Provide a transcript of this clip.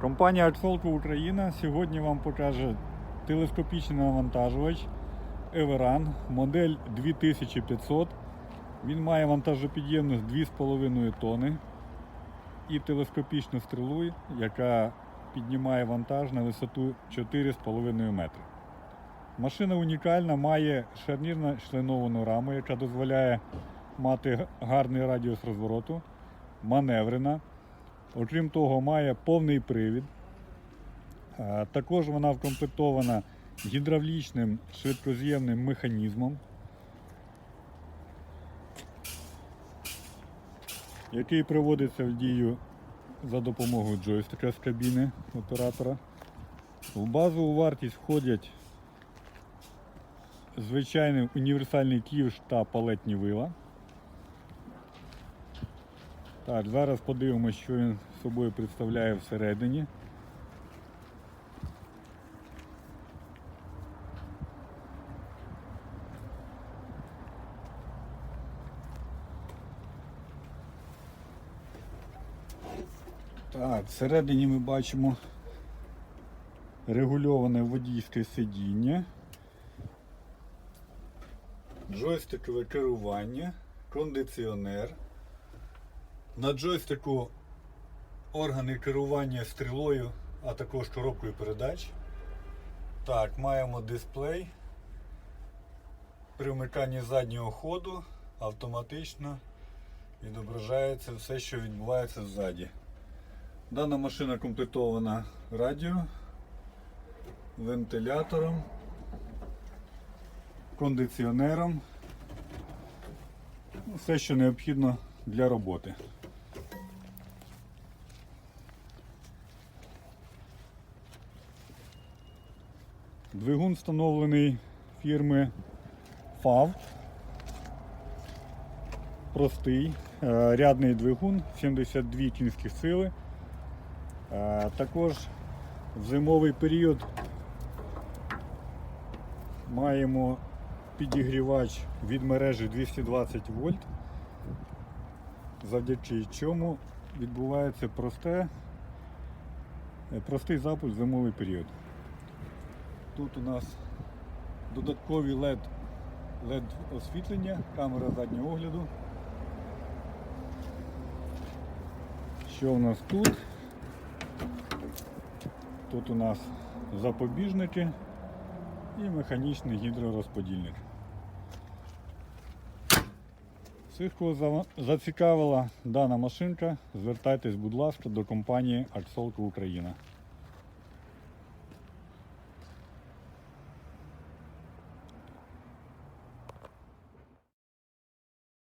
Компанія Артфолко Україна сьогодні вам покаже телескопічний навантажувач Everan, модель 2500. Він має вантажопідємність 2,5 тонни і телескопічну стрілу, яка піднімає вантаж на висоту 4,5 метри. Машина унікальна, має шарнірно членовану раму, яка дозволяє мати гарний радіус розвороту, маневрена. Окрім того, має повний привід. Також вона вкомплектована гідравлічним швидкоз'ємним механізмом, який приводиться в дію за допомогою джойстика з кабіни оператора. В базову вартість входять звичайний універсальний ківш та палетні вила. Так, зараз подивимося, що він собою представляє всередині. Так, всередині ми бачимо регульоване водійське сидіння, джойстикове керування, кондиціонер. На джойстику органи керування стрілою, а також коробкою передач. Так, маємо дисплей. При вмиканні заднього ходу автоматично відображається все, що відбувається ззаді. Дана машина комплектована радіо, вентилятором, кондиціонером. Ну, Все, що необхідно для роботи. Двигун встановлений фірми FAV. Простий, е, рядний двигун, 72 кінські сили. Е, Також в зимовий період маємо підігрівач від мережі 220 вольт, завдяки чому відбувається просте, е, простий запуск в зимовий період. Тут у нас додаткові LED, LED освітлення, камера заднього огляду. Що у нас тут? Тут у нас запобіжники і механічний гідророзподільник. Всіх, кого зацікавила дана машинка, звертайтесь, будь ласка, до компанії Аксолко Україна.